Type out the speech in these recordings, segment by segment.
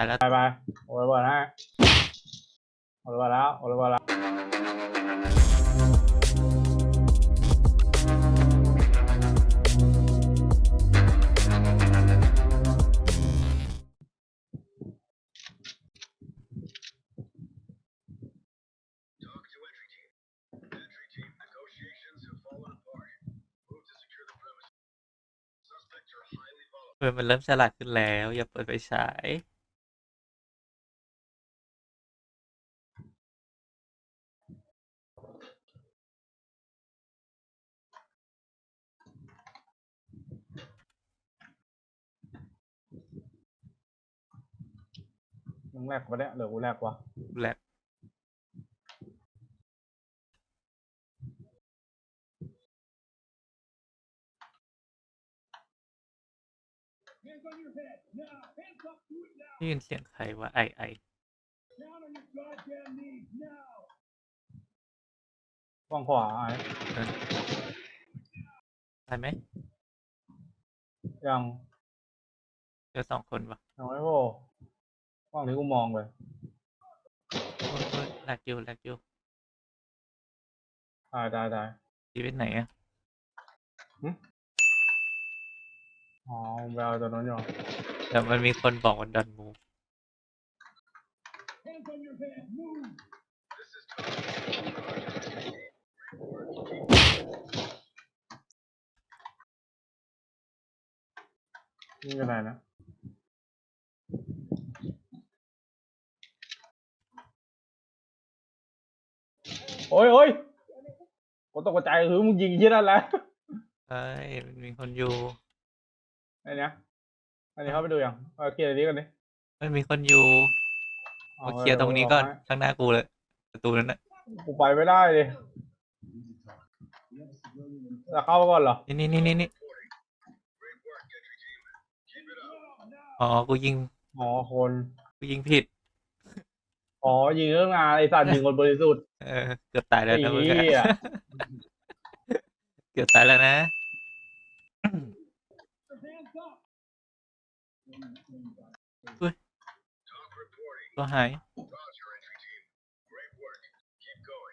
ายแล้วไปไปโอ้ยบอลให้โอ้ยบอลแล้วโอ้ยบอลแล้วเออมันเริ่มฉลาดขึ้นแล้ว อย่าเปิดไฟฉาย มึงแรกวะเนี่ยเหลือกูแรกวะแหละได้ยินเสียงใครวะไอไอว่างขวาไอ้ใช่ไหมยังเจอสองคนวะยังไม่โผล่ ว่างที่กูมองเลยโอ้ยโอ้ยแลกอยู่แลกอยู่ตายตายตายชีวิตไหนอะอ๋อมึงไปเอาตัวนั้นอยู่เดี๋ยวมันมีคนบอกว่าดันมูนี่เป็นไรนะ โอ้ยโอ้ยกูตกใจคือมึงยิงที่นั่นแหละเอ้ยมันมีคนอยู่ไอ้เนี้ยอันนี้เข้าไปดูยังเอาเคลียร์อันนี้กันดิมันมีคนอยู่อามาเคลียร์ตรงนี้ก่อนเาไว้ข้างหน้ากูเลยประตูนั้นนะกูไปไม่ได้เลยจะเข้าก่อนเหรอ นี่นี่นี่นี่อ๋อ กูยิง อ๋อ คน กูยิงผิด อ๋อ ยิงเรื่องงานไอ้สัตว์ยิงคนบริสุทธิ์ เออเกือบตายแล้วนะมึงไอ้อะเหี้ยเกือบตายแล้วนะเฮ้ยตัวหาย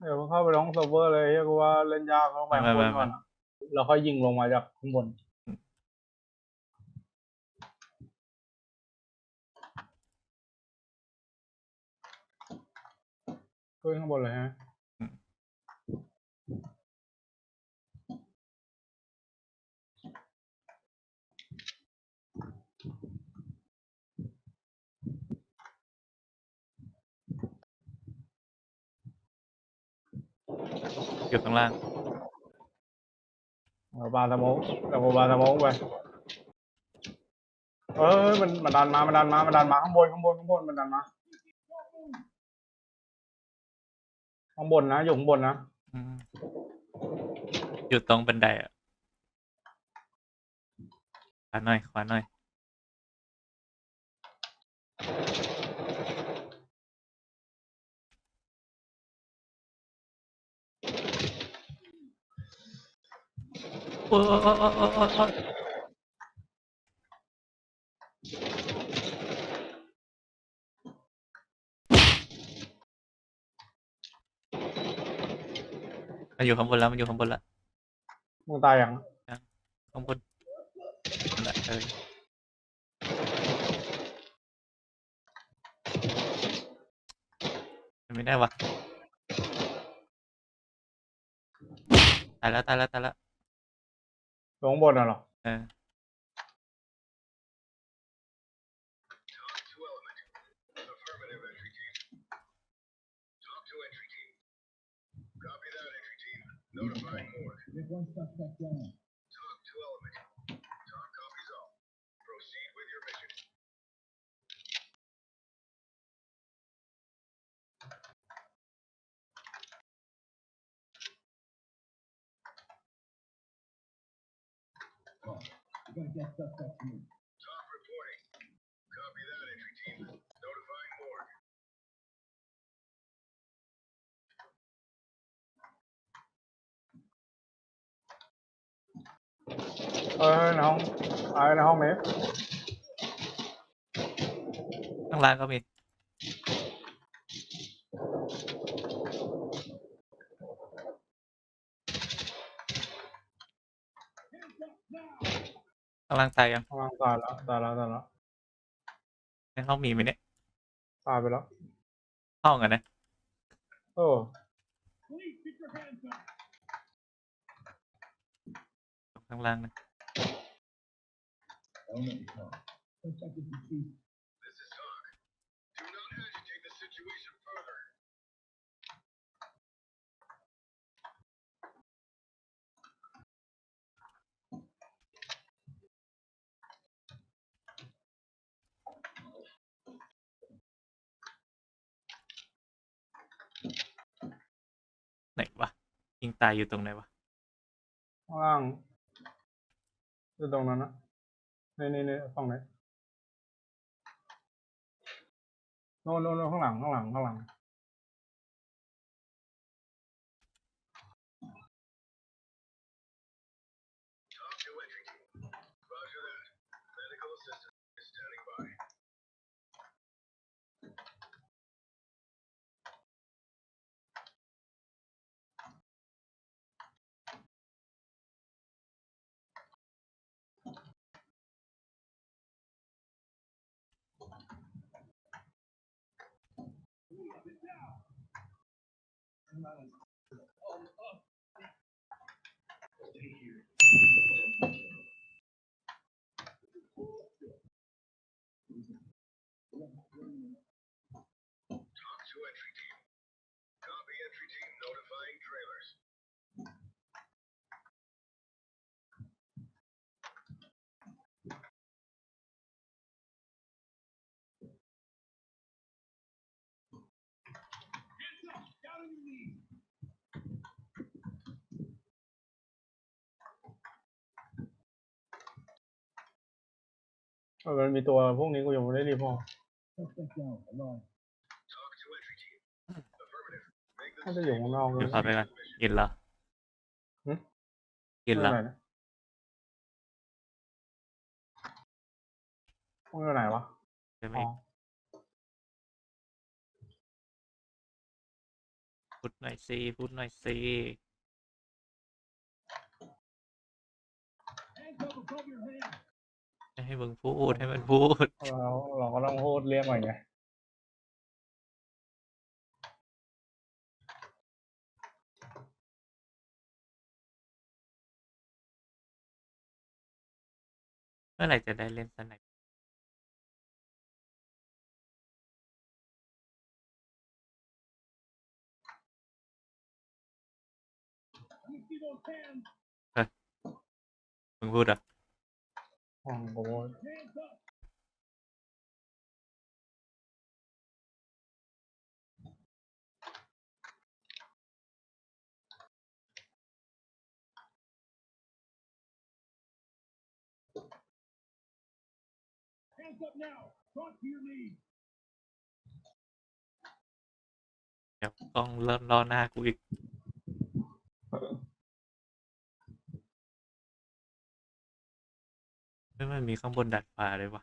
เดี๋ยวมึงเข้าไปร้องเซิร์ฟเวอร์เลยเฮียกูว่าเล่นยากต้องไปข้างบนก่อนแล้วค่อยยิงลงมาจากข้างบน ขึ้นข้างบนเลยฮะอยู่ข้างล่างเอาบาสโมกเอาบาสโมกไปเออมันมันดันมามันดันมามันดันมาข้างบนข้างบนข้างบนมันดันมา ข้างบนนะอยู่ข้างบนนะอืมอยู่ตรงบันไดอะขวาหน่อยขวาหน่อย โอ้ยโอ้ยโอ้ยโอ้ยโอ้ย มันอยู่ข้างบนแล้วมันอยู่ข้างบนแล้วมึงตายยังข้างบนนั่นแหละเออมันไม่ได้วะตายแล้วตายแล้วตายแล้วลงข้างบนน่ะเหรอเออ Notifying board. There's one suspect down. Talk to element. Talk copies all. Proceed with your mission. Well, you're gonna get suspect to me. เออในห้องเออในห้องเมฟข้างล่างก็มี ข้างล่างตายยังข้างล่างตายแล้วตายแล้วตายแล้วในห้องมีไหมเนี่ย ตายไปแล้ว ห้องอะนะโอ้ข้างล่างนะ ไหนวะยิงตายอยู่ตรงไหนวะ ข้างล่างคือตรงนั้นนะ นี่นี่นี่ฝั่งไหนโน่นโน่นโน่นข้างหลังข้างหลังข้างหลัง nada más. มันมีตัวพวกนี้กูยังไม่ได้รีพอร์ตน่าจะอยู่ข้างนอกเดี๋ยวขับไปกันกินแล้วหึกินแล้วไหนนะพวกอยู่ไหนวะ ใช่ไหมอ๋อ พูดหน่อยสิพูดหน่อยสิจะ ให้มึงพูดให้มันพูด เราเราก็ต้องพูดเรียกหน่อยไงเมื่อไหร่จะได้เล่นสไนป์มึงพูดเหรอะ อ๋อโอ้ยเดี๋ยวกล้องเริ่ ไม่มันมีข้างบนดัดฟ้าเลยวะ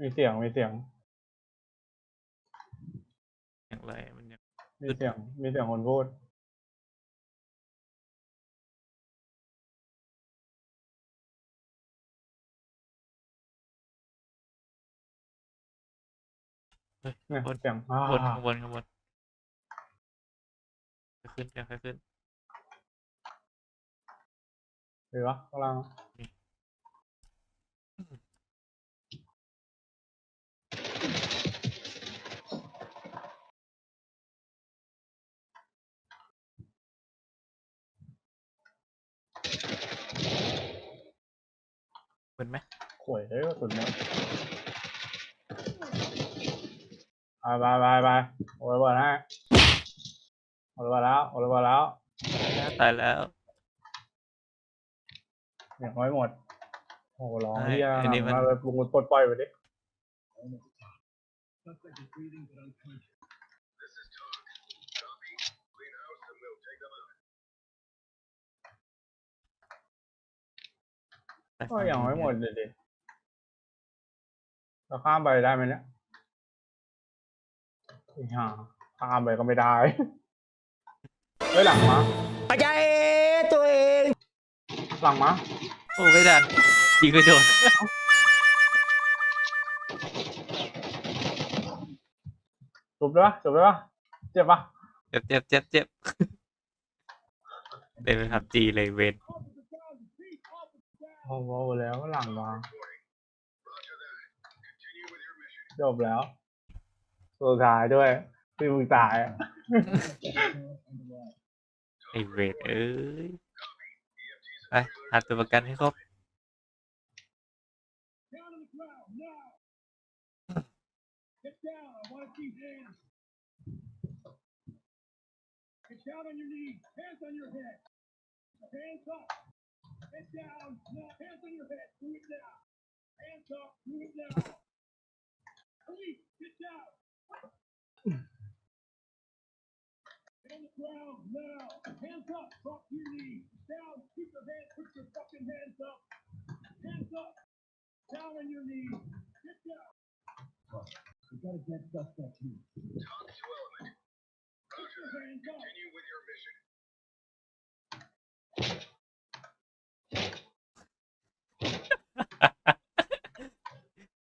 มีเสียงมีเสียงอย่างไรมันยังมีเสียงมีเสียงคนพูด เฮ้ยเนี่ยบนเสียงอ่าบนข้างบนข้างบนค่อยขึ้นค่อยขึ้นหรือวะข้างล่างเป็นไหมข่วยเฮ้ยกระสุนหมด ไปไปไปไปโอ้ยบอลฮะโอ้ยบอลแล้วโอ้ยบอลแล้วตายแล้วเนี่ยไม่หมด โอ้โหร้องไอ้เฮียไอ้นี่มันมาเลยปรุงปลดปล่อยไปดิก็ยังไม่หมดเลยดิเราข้ามไปได้ไหมเนี่ยไอ้ ห่าข้ามไปก็ไม่ได้เฮ้ยหลังมาปัจจัยตัวเอง หลังมาโอ้ไม่ดันยิงไปโดนจบได้ปะจบได้ปะเจ็บปะเจ็บเจ็บเจ็บเจ็บเป็นไปทับจีเลยเวนโอ้โหแล้วหลังมาจบแล้ว สุดท้ายด้วยที่มึงตายอะไอเวนเอ้ยไปหาตัวประกันให้ครบ Get Down hands up, your knees. Down, keep your hands, up. Hands up, down on your knees. Get down. We gotta get stuff back here. Talk to put. Continue with your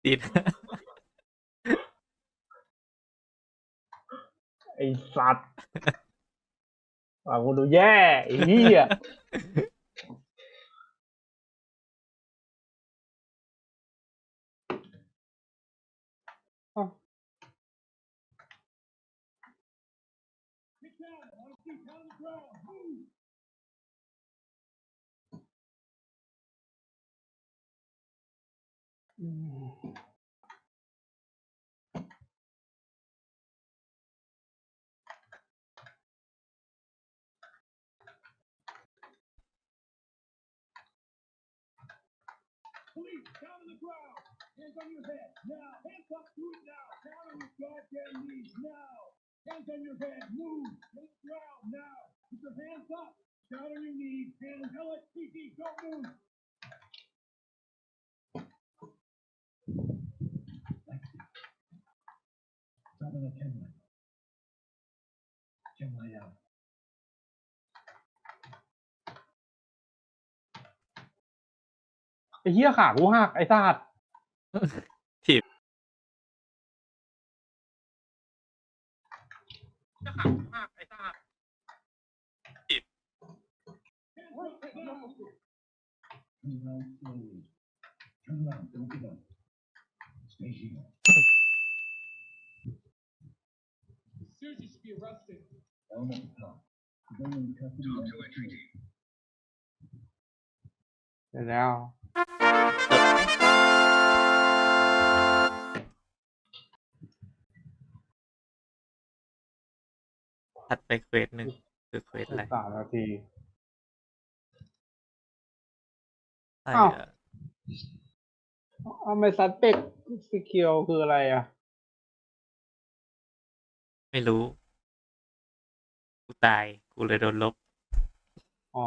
mission. ไอ้สัตว์อะกูดูแย่ไอ้เหี้ย Get down. Ground. Hands on your head. Now. Hands up. Do it now. Down on your goddamn knees. Now. Hands on your head. Move. Hit the ground. Now. Put your hands up. Down on your knees. Hands. LSPD. Don't move. Drop on the camera. Camera out. ไอ้เหี้ยขากูหักไอ้สัตว์ถีบ Turn around slowly. Turn around. Don't get up. Stay here. Seriously should be arrested. Element top. Bring in custody. Talk to entry team. เดี๋ยวแล้ว ถัดไปเควสหนึ่งคือเควสอะไรสามนาที ใช่อ้าว อะเอาไม่ซัดเป็กสกิลคืออะไรอะ ไม่รู้ กูตาย กูเลยโดนลบ อ๋อ